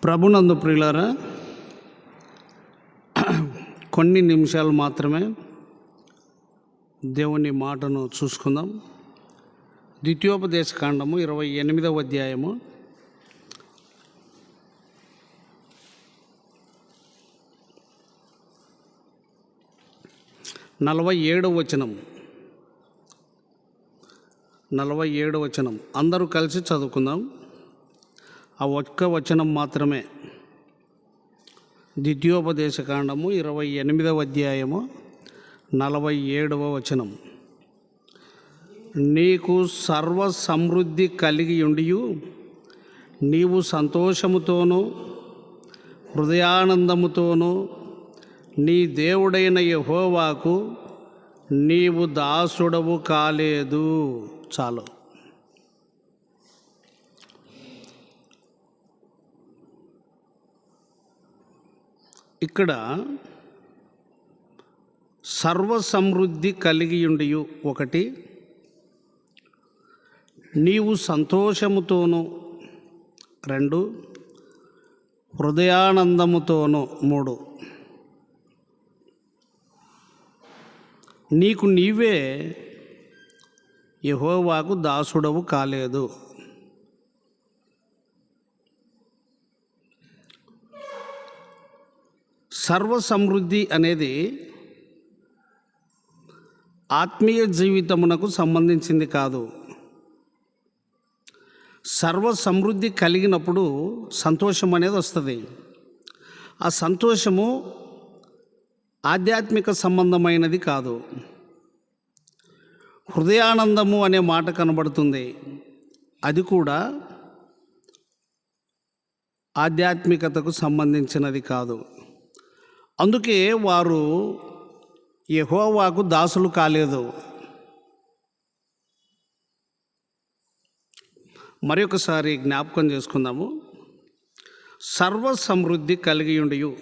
ప్రభునందు ప్రియులారా కొన్ని నిమిషాలు మాత్రమే దేవుని మాటను చూసుకుందాం. ద్వితీయోపదేశ కాండము ఇరవై ఎనిమిదవ అధ్యాయము. నలభై ఏడవ వచనం నలభై ఏడవ వచనం అందరూ కలిసి చదువుకుందాం. ఆ ఒక్క వచనం మాత్రమే. ద్వితీయోపదేశకాండము ఇరవై ఎనిమిదవ అధ్యాయము నలభై ఏడవ వచనం. నీకు సర్వ సమృద్ధి కలిగి ఉండియు నీవు సంతోషముతోనూ హృదయానందముతోనూ నీ దేవుడైన యహోవాకు నీవు దాసుడవు కాలేదు. చాలు. ఇక్కడ సర్వసమృద్ధి సమృద్ధి ఒకటి. నీవు సంతోషముతోనూ రెండు. హృదయానందముతోనూ మూడు. నీకు నీవే యహోవాకు దాసుడవు కాలేదు. సర్వ సమృద్ధి అనేది ఆత్మీయ జీవితమునకు సంబంధించింది కాదు. సర్వ సమృద్ధి కలిగినప్పుడు సంతోషం అనేది వస్తుంది. ఆ సంతోషము ఆధ్యాత్మిక సంబంధమైనది కాదు. హృదయానందము అనే మాట కనబడుతుంది. అది కూడా ఆధ్యాత్మికతకు సంబంధించినది కాదు. అందుకే వారు యహోవాకు దాసులు కాలేదు. మరి ఒకసారి జ్ఞాపకం చేసుకుందాము. సర్వ సమృద్ధి కలిగి ఉండియు.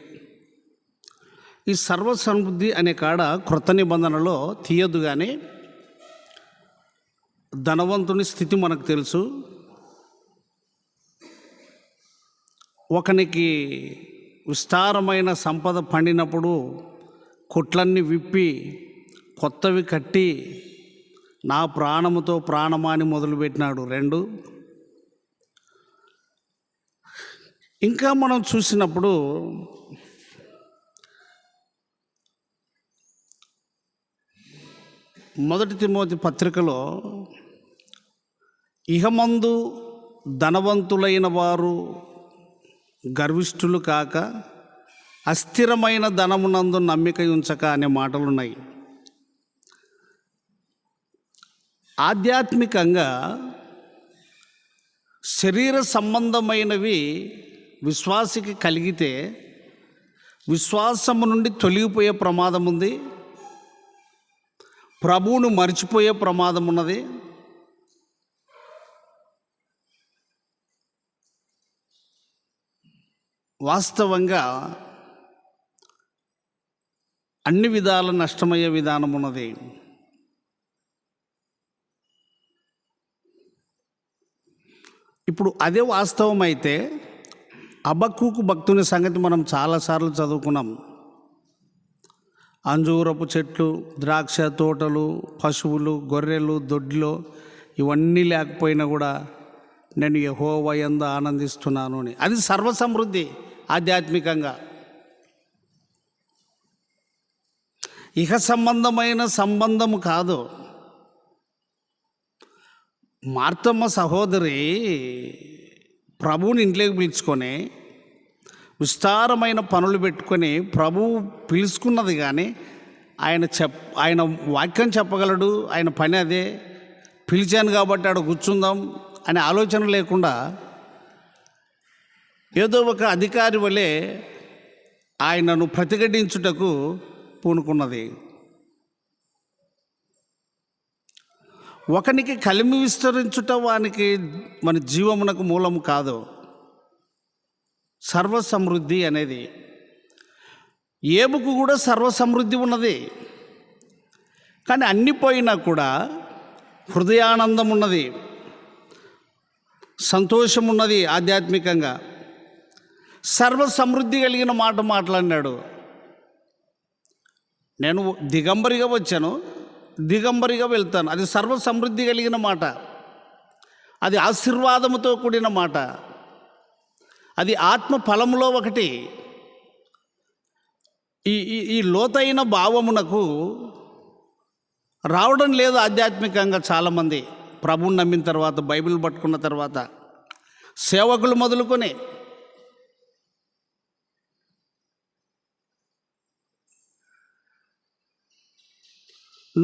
ఈ సర్వ సమృద్ధి అనే కాడ కృత నిబంధనలో తీయదు కానీ ధనవంతుని స్థితి మనకు తెలుసు. ఒకనికి విస్తారమైన సంపద పండినప్పుడు కొట్లన్నీ విప్పి కొత్తవి కట్టి నా ప్రాణముతో ప్రాణమాని మొదలుపెట్టినాడు. రెండు ఇంకా మనం చూసినప్పుడు మొదటి తిమోతి పత్రికలో ఇహమందు ధనవంతులైన వారు గర్విష్ఠులు కాక అస్థిరమైన ధనమునందు నమ్మిక ఉంచక అనే మాటలు ఉన్నాయి ఆధ్యాత్మికంగా శరీర సంబంధమైనవి విశ్వాసికి కలిగితే విశ్వాసము నుండి తొలగిపోయే ప్రమాదం ఉంది ప్రభువును మర్చిపోయే ప్రమాదం ఉన్నది వాస్తవంగా అన్ని విధాల నష్టమయ్యే విధానం ఉన్నది. ఇప్పుడు అదే వాస్తవం అయితే అబక్కుకు భక్తుని సంగతి మనం చాలాసార్లు చదువుకున్నాం. అంజూరపు చెట్లు ద్రాక్ష తోటలు పశువులు గొర్రెలు దొడ్లు ఇవన్నీ లేకపోయినా కూడా నేను యహోవయంద ఆనందిస్తున్నాను అని. అది సర్వసమృద్ధి. ఆధ్యాత్మికంగా. ఇహ సంబంధమైన సంబంధము కాదు. మార్తమ్మ సహోదరి ప్రభువుని ఇంట్లోకి పిలుచుకొని విస్తారమైన పనులు పెట్టుకొని ప్రభువు పిలుచుకున్నది కానీ ఆయన చెప్ ఆయన వాక్యం చెప్పగలడు ఆయన పని అదే. పిలిచాను కాబట్టి ఆడ కూర్చుందాం అనే ఆలోచన లేకుండా ఏదో ఒక అధికారి వలె ఆయనను ప్రతిఘటించుటకు పూనుకున్నది. ఒకనికి కలిమి విస్తరించుట వానికి మన జీవమునకు మూలము కాదు. సర్వసమృద్ధి అనేది. ఏబుకు కూడా సర్వసమృద్ధి ఉన్నది. కానీ అన్ని పోయినా కూడా హృదయానందం ఉన్నది. సంతోషం ఉన్నది ఆధ్యాత్మికంగా. సర్వ సమృద్ధి కలిగిన మాట మాట్లాడినాడు. నేను దిగంబరిగా వచ్చాను. దిగంబరిగా వెళ్తాను. అది సర్వ సమృద్ధి కలిగిన మాట. అది ఆశీర్వాదముతో కూడిన మాట. అది ఆత్మ ఫలములో ఒకటి. ఈ ఈ- ఈ లోతైన భావమునకు రావడం లేదు ఆధ్యాత్మికంగా చాలామంది. ప్రభుని నమ్మిన తర్వాత బైబిల్ పట్టుకున్న తర్వాత సేవకులు మొదలుకొని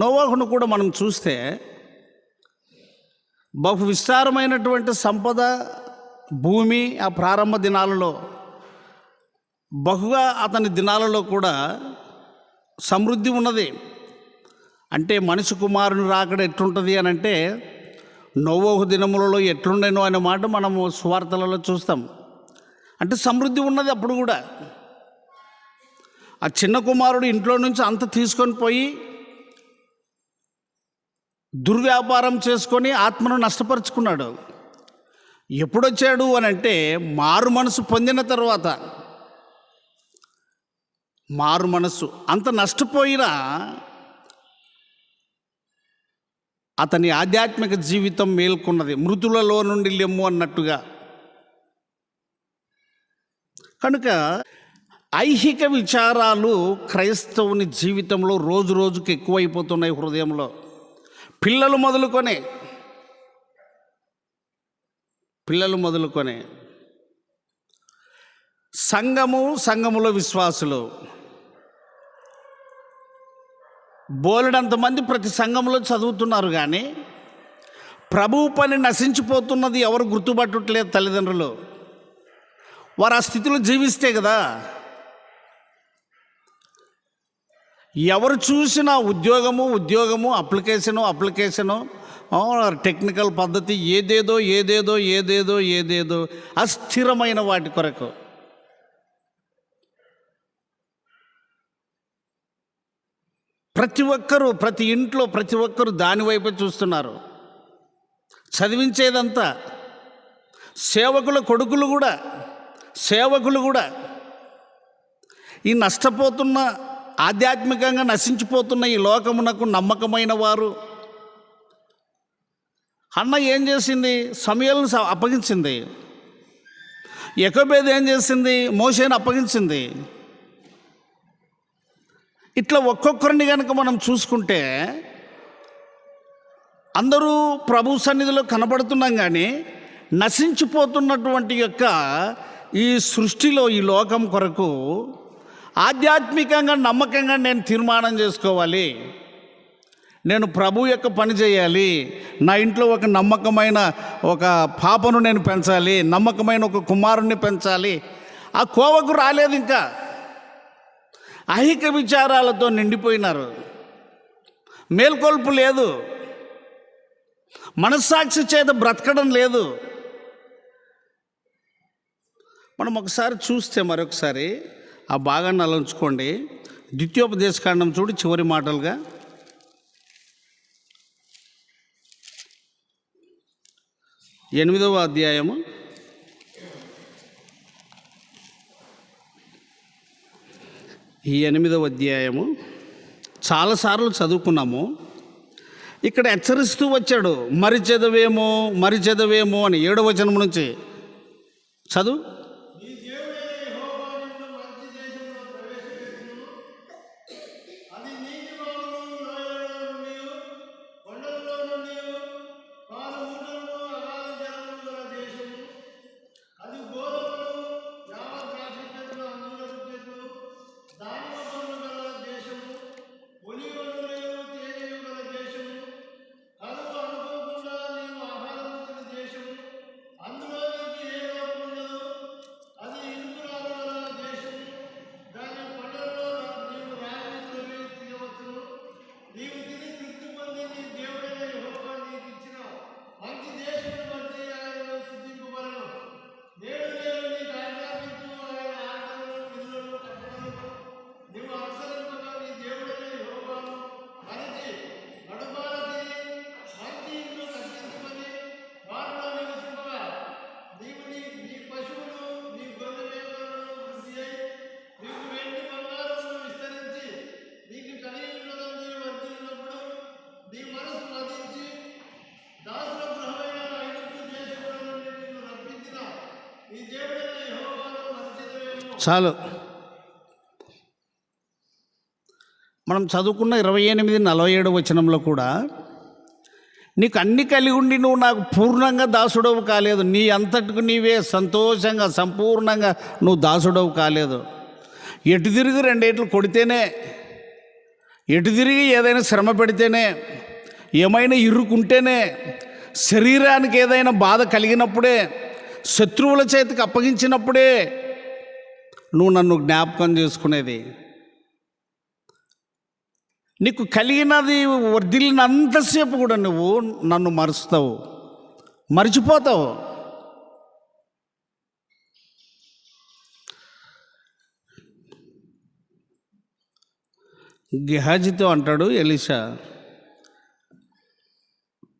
నోవాహును కూడా మనం చూస్తే బహు విస్తారమైనటువంటి సంపద భూమి ఆ ప్రారంభ దినాలలో బహుగా అతని దినాలలో కూడా సమృద్ధి ఉన్నది. అంటే మనిషి కుమారుని రాకడ ఎట్లుంటుంది అని అంటే నోవోహు దినములలో ఎట్లుండేనో అనే మాట మనము సువార్తలలో చూస్తాం. అంటే సమృద్ధి ఉన్నది అప్పుడు కూడా. ఆ చిన్న కుమారుడు ఇంట్లో నుంచి అంత తీసుకొని పోయి దుర్వ్యాపారం చేసుకొని ఆత్మను నష్టపరుచుకున్నాడు. ఎప్పుడొచ్చాడు అని అంటే మారు మనసు పొందిన తర్వాత. మారు మనసు అంత నష్టపోయినా అతని ఆధ్యాత్మిక జీవితం మేల్కొన్నది. మృతులలో నుండి లెమ్ము అన్నట్టుగా. కనుక ఐహిక విచారాలు క్రైస్తవుని జీవితంలో రోజు రోజుకి ఎక్కువైపోతున్నాయి హృదయంలో. పిల్లలు మొదలుకొని. పిల్లలు మొదలుకొని. సంఘము సంఘములో విశ్వాసులు. బోలెడంతమంది ప్రతి సంఘంలో చదువుతున్నారు కానీ ప్రభువు పని నశించిపోతున్నది ఎవరు గుర్తుపట్టట్లేదు తల్లిదండ్రులు. వారు ఆ స్థితిలో జీవిస్తే కదా ఎవరు చూసినా ఉద్యోగము ఉద్యోగము అప్లికేషను అప్లికేషను టెక్నికల్ పద్ధతి ఏదేదో ఏదేదో ఏదేదో ఏదేదో అస్థిరమైన వాటి కొరకు. ప్రతి ఒక్కరూ ప్రతి ఇంట్లో ప్రతి ఒక్కరూ దానివైపు చూస్తున్నారు. చదివించేదంతా సేవకుల కొడుకులు కూడా సేవకులు కూడా ఈ నష్టపోతున్న ఆధ్యాత్మికంగా నశించిపోతున్న ఈ లోకమునకు నమ్మకమైన వారు. అన్న ఏం చేసింది? సమయాలను స- అప్పగించింది. ఎకోబేది ఏం చేసింది? మోసేని అప్పగించింది. ఇట్లా ఒక్కొక్కరిని కనుక మనం చూసుకుంటే అందరూ ప్రభు సన్నిధిలో కనబడుతున్నాం కానీ నశించిపోతున్నటువంటి యొక్క ఈ సృష్టిలో ఈ లోకం కొరకు ఆధ్యాత్మికంగా నమ్మకంగా నేను తీర్మానం చేసుకోవాలి. నేను ప్రభు యొక్క పని చేయాలి. నా ఇంట్లో ఒక నమ్మకమైన ఒక పాపను నేను పెంచాలి. నమ్మకమైన ఒక కుమారుణ్ణి పెంచాలి. ఆ కోవకు రాలేదు ఇంకా. అహిక విచారాలతో నిండిపోయినారు. మేల్కొల్పు లేదు. మనస్సాక్షి చేత బ్రతకడం లేదు. మనం ఒకసారి చూస్తే మరొకసారి ఆ భాగాన్ని అలా ఉంచుకోండి ద్వితీయోపదేశకాండం చూడు చివరి మాటలుగా. ఎనిమిదవ అధ్యాయము. ఈ ఎనిమిదవ అధ్యాయము. చాలాసార్లు చదువుకున్నాము. ఇక్కడ హెచ్చరిస్తూ వచ్చాడు మరి చదవేమో మరి చదవేమో అని ఏడవ వచనం నుంచి. చదువు. చాలు. మనం చదువుకున్న ఇరవై ఎనిమిది నలభై ఏడు వచనంలో కూడా నీకు అన్ని కలిగి ఉండి నువ్వు నాకు పూర్ణంగా దాసుడవు కాలేదు. నీ అంతటికి నీవే సంతోషంగా సంపూర్ణంగా నువ్వు దాసుడవు కాలేదు. ఎటు తిరిగి రెండేట్లు కొడితేనే ఎటు తిరిగి ఏదైనా శ్రమ పెడితేనే ఏమైనా ఇరుకుంటేనే శరీరానికి ఏదైనా బాధ కలిగినప్పుడే శత్రువుల చేతికి అప్పగించినప్పుడే నువ్వు నన్ను జ్ఞాపకం చేసుకునేది. నీకు కలిగినది వర్ధిల్లినంతసేపు కూడా నువ్వు నన్ను మరుస్తావు మర్చిపోతావు. గిహాజితో అంటాడు ఎలిషా.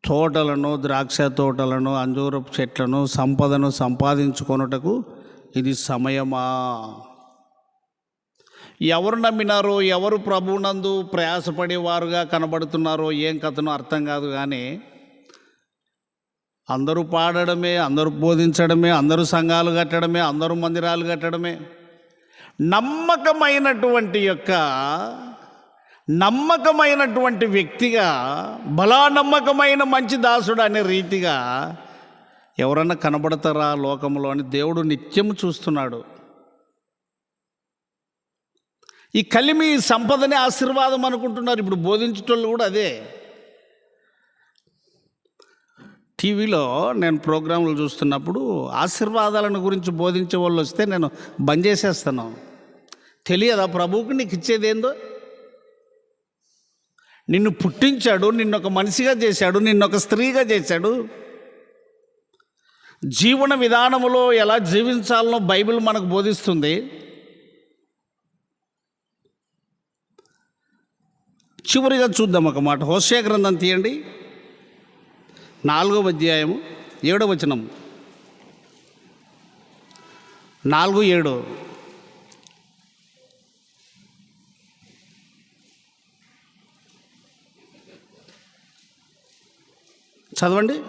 తోటలను ద్రాక్ష తోటలను అంజూరపు చెట్లను సంపదను సంపాదించుకొనుటకు ఇది సమయమా? ఎవరు నమ్మినారో ఎవరు ప్రభునందు ప్రయాసపడేవారుగా కనబడుతున్నారో ఏం కథనో అర్థం కాదు కానీ అందరూ పాడడమే అందరూ బోధించడమే అందరూ సంఘాలు కట్టడమే అందరూ మందిరాలు కట్టడమే. నమ్మకమైనటువంటి యొక్క నమ్మకమైనటువంటి వ్యక్తిగా బలా నమ్మకమైన మంచి దాసుడు అనే రీతిగా ఎవరన్నా కనబడతారా లోకంలో అని దేవుడు నిత్యం చూస్తున్నాడు. ఈ కలిమి ఈ ఆశీర్వాదం అనుకుంటున్నారు. ఇప్పుడు బోధించేటోళ్ళు కూడా అదే. టీవీలో నేను ప్రోగ్రాంలు చూస్తున్నప్పుడు ఆశీర్వాదాలను గురించి బోధించే వాళ్ళు వస్తే నేను బంద్ చేసేస్తాను. తెలియదా ప్రభువుకి నీకు ఇచ్చేదేందో? నిన్ను పుట్టించాడు నిన్ను ఒక మనిషిగా చేశాడు నిన్ను ఒక స్త్రీగా చేశాడు. జీవన విధానములో ఎలా జీవించాలనో బైబిల్ మనకు బోధిస్తుంది. చివరిగా చూద్దాం ఒక మాట. హోషే గ్రంథం తీయండి. నాలుగో అధ్యాయము ఏడో వచనం. నాలుగు ఏడు చదవండి ఆ, వారు నా ఎడల అధిక పాపములు చేసిరి కనుక వారి ఘనతను నీచ స్థితికి చదవండి.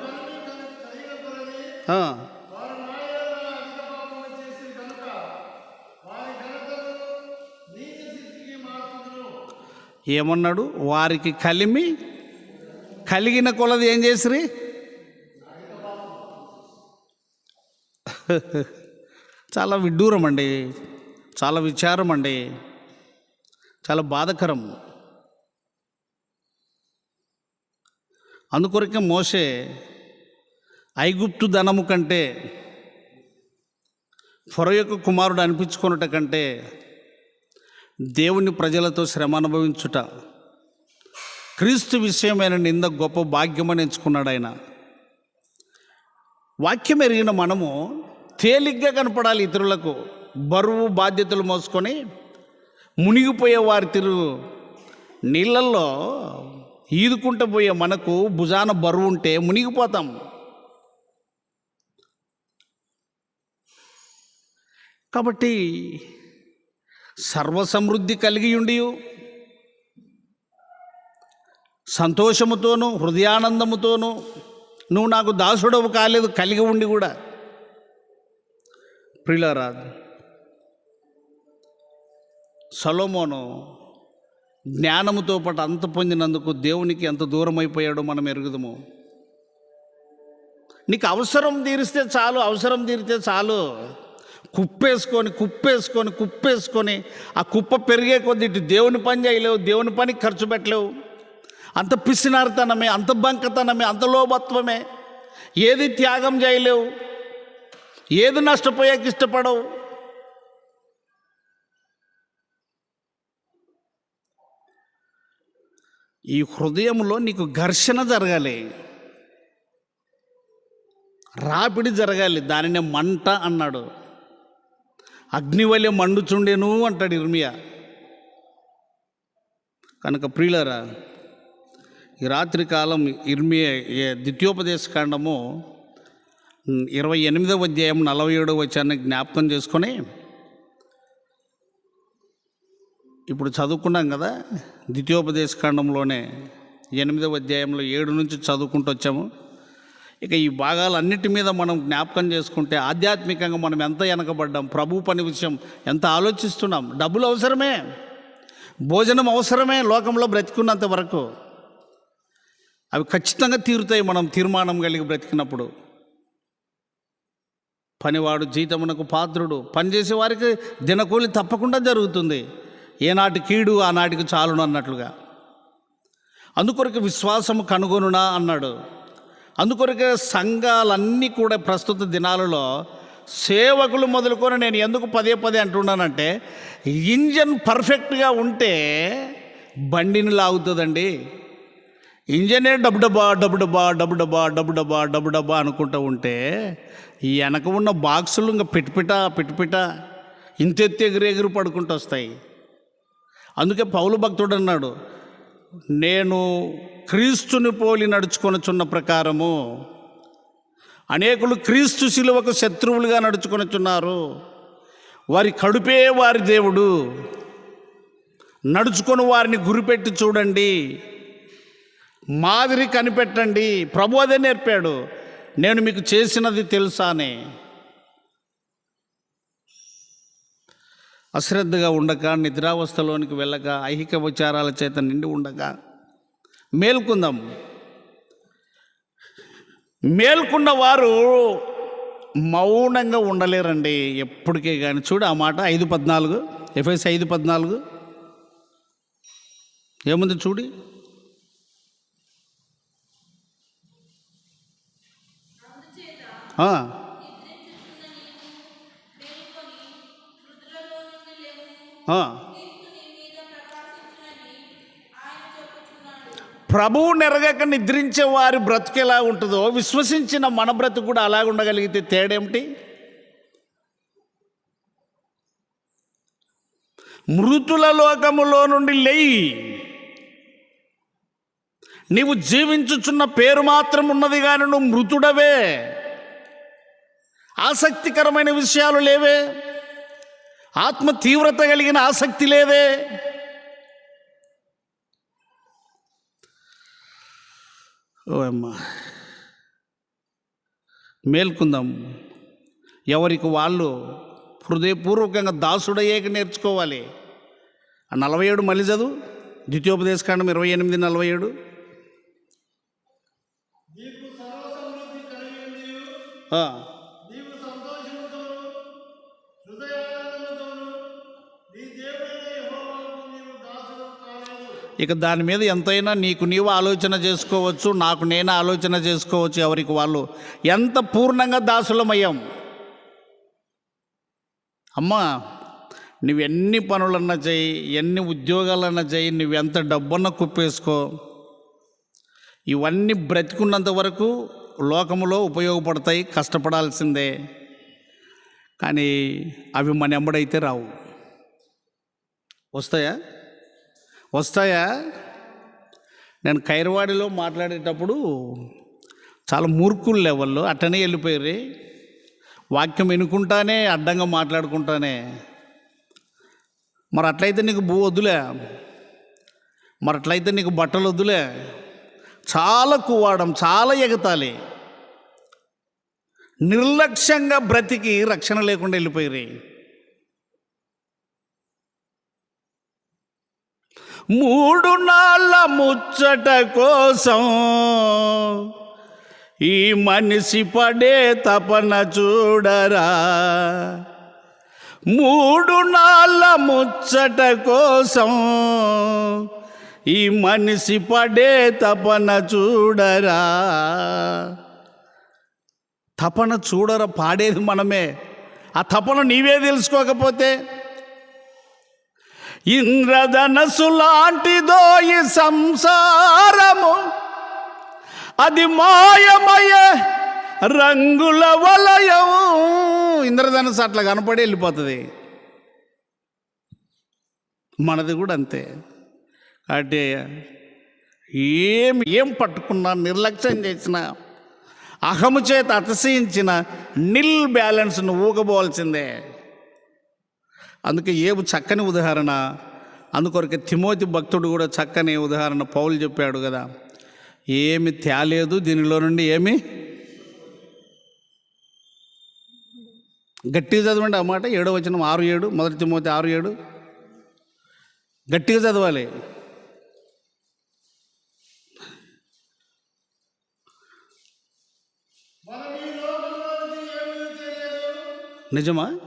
ఏమన్నాడు? వారికి కలిమి కలిగిన కొలది ఏం చేసిరి? చాలా విడ్డూరం అండి. చాలా విచారం అండి. చాలా బాధకరం. అందుకొరకే మోసే ఐగుప్తు ధనము కంటే ఫొర యొక్క కుమారుడు అనిపించుకొనుట కంటే దేవుని ప్రజలతో శ్రమ అనుభవించుట క్రీస్తు విషయమైన నింద గొప్ప భాగ్యమని ఎంచుకున్నాడు ఆయన. వాక్యం ఎరిగిన మనము తేలిగ్గా కనపడాలి ఇతరులకు. బరువు బాధ్యతలు మోసుకొని మునిగిపోయే వారి తిరుగు నీళ్ళల్లో ఈదుకుంటూ పోయే మనకు భుజాన బరువు ఉంటే మునిగిపోతాం. కాబట్టి సర్వసమృద్ధి కలిగి ఉండి సంతోషముతోనూ హృదయానందముతోనూ నువ్వు నాకు దాసుడవు కాలేదు కలిగి ఉండి కూడా. ప్రిలరాదు సలోమోను జ్ఞానముతో పాటు అంత పొందినందుకు దేవునికి ఎంత దూరం అయిపోయాడో మనం ఎరుగుదము. నీకు అవసరం తీరిస్తే చాలు అవసరం తీరితే చాలు. కుప్పేసుకొని కుప్పేసుకొని కుప్పేసుకొని ఆ కుప్ప పెరిగే కొద్ది ఇటు దేవుని పని చేయలేవు దేవుని పనికి ఖర్చు పెట్టలేవు. అంత పిసినారితనమే అంత బంకతనమే అంత లోభత్వమే. ఏది త్యాగం చేయలేవు. ఏది నష్టపోయాక ఇష్టపడవు. ఈ హృదయంలో నీకు ఘర్షణ జరగాలి. రాపిడి జరగాలి. దానినే మంట అన్నాడు. అగ్నివల్య మండుచుండెను అంటాడు ఇర్మియా. కనుక ప్రియులరా ఈ రాత్రి కాలం ఇర్మియా ఏ- ద్వితీయోపదేశ కాండము ఇరవై ఎనిమిదవ అధ్యాయం నలభై ఏడవ వచ్చాన్ని జ్ఞాపకం చేసుకొని ఇప్పుడు చదువుకున్నాం కదా ద్వితీయోపదేశ ఖండంలోనే ఎనిమిదవ అధ్యాయంలో ఏడు నుంచి చదువుకుంటూ వచ్చాము. ఇక ఈ భాగాలన్నిటి మీద మనం జ్ఞాపకం చేసుకుంటే ఆధ్యాత్మికంగా మనం ఎంత వెనకబడ్డాం ప్రభు పని విషయం ఎంత ఆలోచిస్తున్నాం డబ్బులు అవసరమే భోజనం అవసరమే లోకంలో బ్రతికున్నంత వరకు. అవి ఖచ్చితంగా తీరుతాయి మనం తీర్మానం కలిగి బ్రతికినప్పుడు. పనివాడు జీతమునకు పాత్రుడు పనిచేసే వారికి దినకూలి తప్పకుండా జరుగుతుంది. ఏనాటి కీడు ఆనాటికి చాలును అన్నట్లుగా. అందుకొరకు విశ్వాసము కనుగొనునా అన్నాడు. అందుకొరకే సంఘాలన్నీ కూడా ప్రస్తుత దినాలలో సేవకులు మొదలుకొని నేను ఎందుకు పదే పదే అంటున్నానంటే ఇంజన్ పర్ఫెక్ట్గా ఉంటే బండిని లాగుతుందండి. ఇంజనే డబ్బు డబ్బా డబ్బు డబ్బా డబ్బు డబ్బా డబ్బు డబ్బా డబ్బు డబ్బా అనుకుంటూ ఉంటే ఈ వెనక ఉన్న బాక్సులు ఇంకా పిటిపిట పిటిపిట ఇంతెత్తి ఎగిరి ఎగిరి పడుకుంటూ వస్తాయి. అందుకే పౌలు భక్తుడు అన్నాడు నేను క్రీస్తుని పోలి నడుచుకొనుచున్న ప్రకారము అనేకులు క్రీస్తు శిలువకు శత్రువులుగా నడుచుకొనుచున్నారు. వారి కడుపే వారి దేవుడు. నడుచుకొని వారిని గురిపెట్టి చూడండి. మాదిరి కనిపెట్టండి. ప్రభు అదే నేర్పాడు. నేను మీకు చేసినది తెలుసానే. అశ్రద్ధగా ఉండక నిద్రావస్థలోనికి వెళ్ళక ఐహిక విచారాల చేత నిండి ఉండక. మేల్కుందాం. మేల్కున్న వారు మౌనంగా ఉండలేరండి. ఎప్పటికే కానీ చూడు ఆ మాట ఐదు పద్నాలుగు ఎఫ్ఎస్ ఐదు పద్నాలుగు. ఏముంది చూడి. ఆ, ప్రభువు నెరగక నిద్రించే వారి బ్రతుకు ఎలా ఉంటుందో విశ్వసించిన మన బ్రతుకు కూడా అలాగ ఉండగలిగితే తేడేమిటి? మృతుల లోకములో నుండి లేయి. నీవు జీవించుచున్న పేరు మాత్రం ఉన్నది కానీ నువ్వు మృతుడవే. ఆసక్తికరమైన విషయాలు లేవే. ఆత్మ తీవ్రత కలిగిన ఆసక్తి లేదే. ఓ అమ్మా. మేల్కుందాం. ఎవరికి వాళ్ళు హృదయపూర్వకంగా దాసుడయ్యాక నేర్చుకోవాలి. ఆ నలభై ఏడు మళ్ళీ చదువు. ద్వితీయోపదేశకాండం ఇరవై ఎనిమిది నలభై ఏడు. ఆ, ఇక దాని మీద ఎంతైనా నీకు నీవు ఆలోచన చేసుకోవచ్చు నాకు నేను ఆలోచన చేసుకోవచ్చు ఎవరికి వాళ్ళు. ఎంత పూర్ణంగా దాసులమయ్యాం. అమ్మా నువ్వు ఎన్ని పనులన్నా చేయి ఎన్ని ఉద్యోగాలన్నా చేయి నువ్వు ఎంత డబ్బన్నా కుప్పేసుకో. ఇవన్నీ బ్రతికున్నంత వరకు లోకములో ఉపయోగపడతాయి కష్టపడాల్సిందే. కానీ అవి మన ఎంబడైతే రావు. వస్తాయా? వస్తాయా? నేను ఖైరవాడిలో మాట్లాడేటప్పుడు చాలా మూర్ఖులు లెవెల్లో అట్టనే వెళ్ళిపోయారు వాక్యం వినుకుంటానే అడ్డంగా మాట్లాడుకుంటానే. మరి అట్లయితే నీకు భూ వద్దులే. మరి అట్లయితే నీకు బట్టలు వద్దులే. చాలా కువ్వాడం చాలా ఎగతాలి నిర్లక్ష్యంగా బ్రతికి రక్షణ లేకుండా వెళ్ళిపోయి మూడు నాళ్ళ ముచ్చట కోసం ఈ మనిషి పడే తపన చూడరా. మూడు నాళ్ళ ముచ్చట కోసం ఈ మనిషి పడే తపన చూడరా. తపన చూడరా పాడేది మనమే. ఆ తపన నీవే తెలుసుకోకపోతే ఇంద్రధనసు లాంటిదో ఈ సంసారము. అది మాయమయ రంగుల వలయం ఇంద్రధనసు అట్లా కనపడి వెళ్ళిపోతుంది. మనది కూడా అంతే. అంటే ఏం ఏం పట్టుకున్నా నిర్లక్ష్యం చేసిన అహము చేత అతిశయించిన నిల్ బ్యాలెన్స్ను ఊగబోవాల్సిందే. అందుకే ఏబు చక్కని ఉదాహరణ. అందుకొరకే తిమోతి భక్తుడు కూడా చక్కని ఉదాహరణ పౌలు చెప్పాడు కదా. ఏమి తేలేదు దీనిలో నుండి ఏమి? గట్టిగా చదవండి అన్నమాట ఏడో వచ్చిన ఆరు ఏడు మొదటి తిమోతి ఆరు ఏడు. గట్టిగా చదవాలి. నిజమా?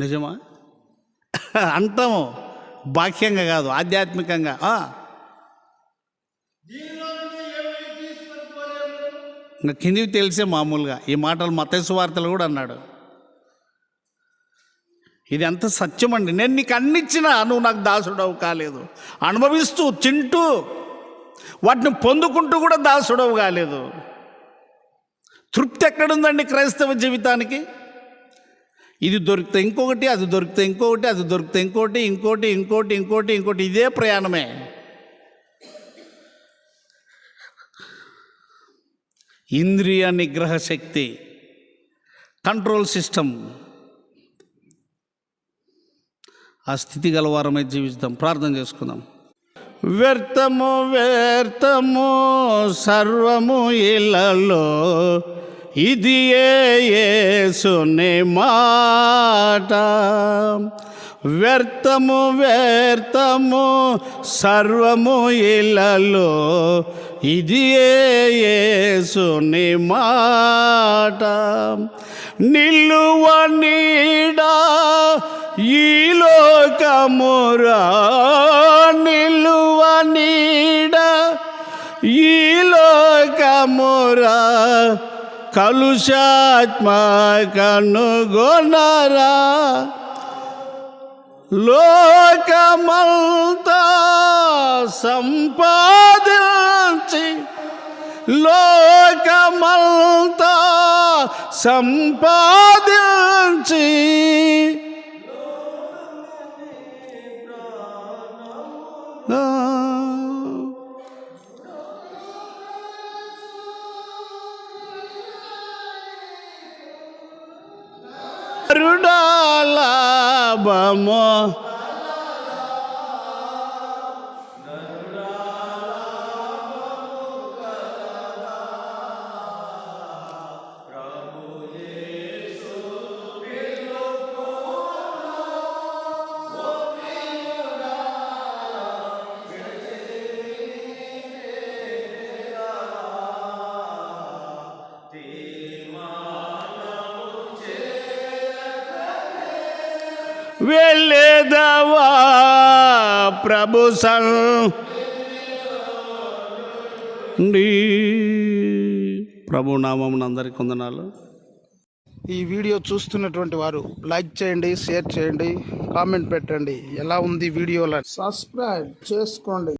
నిజమా? అంటాము బాహ్యంగా కాదు ఆధ్యాత్మికంగా. ఇంకా కిందికి తెలిసే మామూలుగా. ఈ మాటలు మతేసు వార్తలు కూడా అన్నాడు. ఇది ఎంత సత్యం అండి నేను నీకు అన్నిచ్చినా నువ్వు నాకు దాసుడవు కాలేదు. అనుభవిస్తూ తింటూ వాటిని పొందుకుంటూ కూడా దాసుడవు కాలేదు. తృప్తి ఎక్కడుందండి క్రైస్తవ జీవితానికి? ఇది దొరికితే ఇంకొకటి అది దొరికితే ఇంకొకటి అది దొరికితే ఇంకోటి ఇంకోటి ఇంకోటి ఇంకోటి ఇంకోటి ఇదే ప్రయాణమే. ఇంద్రియ నిగ్రహ శక్తి కంట్రోల్ సిస్టమ్ ఆ స్థితి గలవారమై జీవిస్తాం ప్రార్థన చేసుకుందాం. వ్యర్థము వ్యర్థము సర్వము ఇళ్ళలో ఇది ఏ మాట. వ్యర్థము వ్యర్థము సర్వము ఇళ్ళలో ఇది ఏసుని మాట. నిల్లువ నీడా ఈ లోకమురా. నిల్లువ నీడా ఈ లోకమురా. కలుషాత్మ కనుగొనరా లోకమంతా సంపాదించి లోకమంతా సంపాదించి Allah. ప్రభు సం ప్రభు నామం అందరికి వందనాలు. ఈ వీడియో చూస్తున్నటువంటి వారు లైక్ చేయండి షేర్ చేయండి కామెంట్ పెట్టండి. ఎలా ఉంది వీడియోలో సబ్స్క్రైబ్ చేసుకోండి.